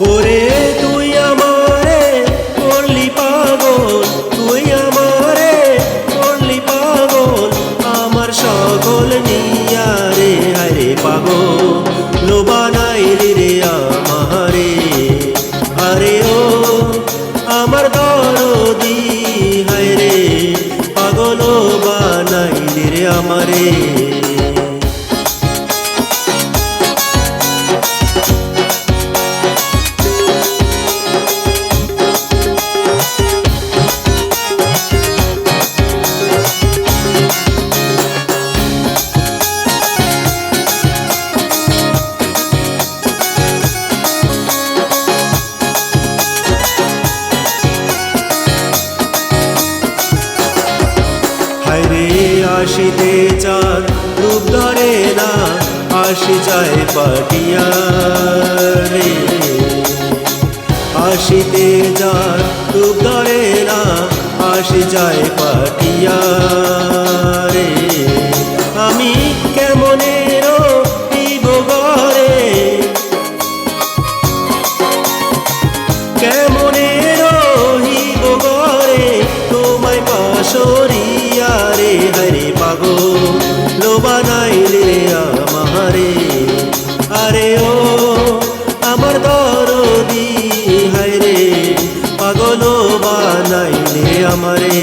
ওরে তুই আমারে, করলি পাগল, তুই আমারে, করলি পাগল। আমার সকল নিয়ারে আরে পাগল লোবানাইলি রে আমারে। আরে ও, আমার আসিতে চান, রূপ ধরে না, আসি যায় পাটিয়া রে। আসিতে যার রূপ ধরে না, আসি যায় পাটিয়া লোবানাইলে আমারে। আরে ও আমার দরদি হায়রে পাগল বানাইলে আমারে।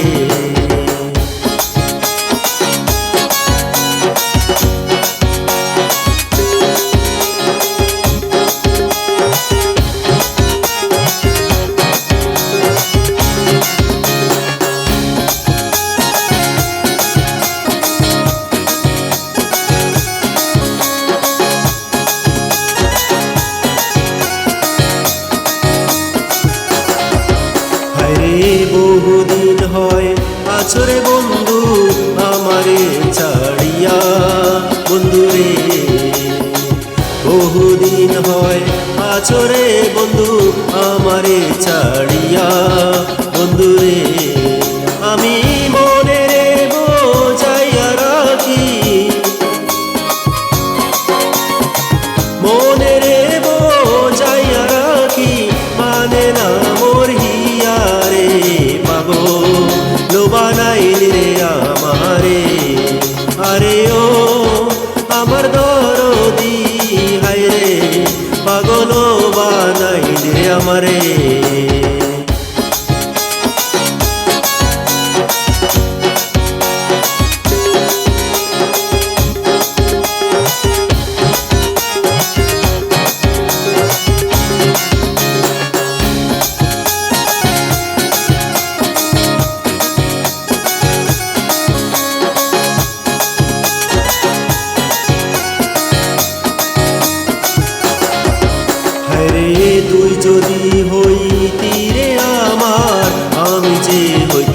হায়রে বহুদিন হয় আছরে বন্ধু আমারে ছাড়িয়া। বন্ধু রে, বহুদিন হয় আছরে বন্ধু আমারে ছাড়িয়া। বন্ধু রে, আমি মনে বানাইলি রে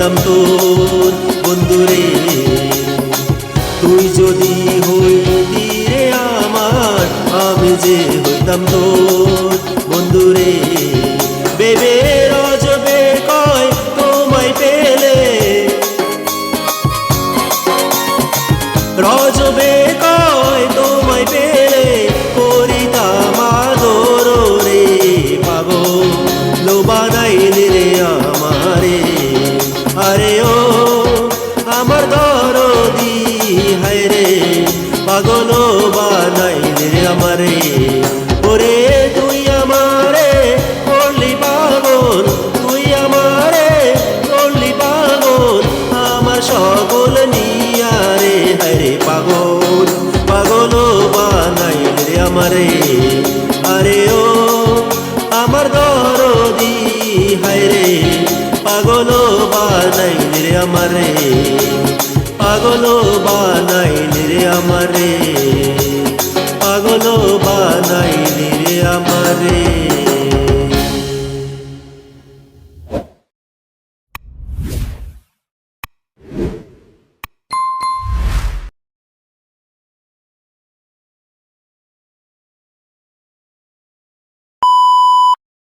হইতাম তোর, বন্ধুরে, তুই যদি হইতি রে আমার, আমি যে হইতাম তোর, বন্ধুরে। বেবে রজবে কয়, তোমায় পেলে। রজবে কয় ওরে তুই আমারে, করলি পাগল, তুই আমারে, করলি পাগল, আমার সকল নিয়া রে হরে পাগল পাগল বানাইল রে আমারে, আরে ও আমার দরদি, হায়রে পাগল বানাইল রে আমারে, পাগল বানাইল রে আমারে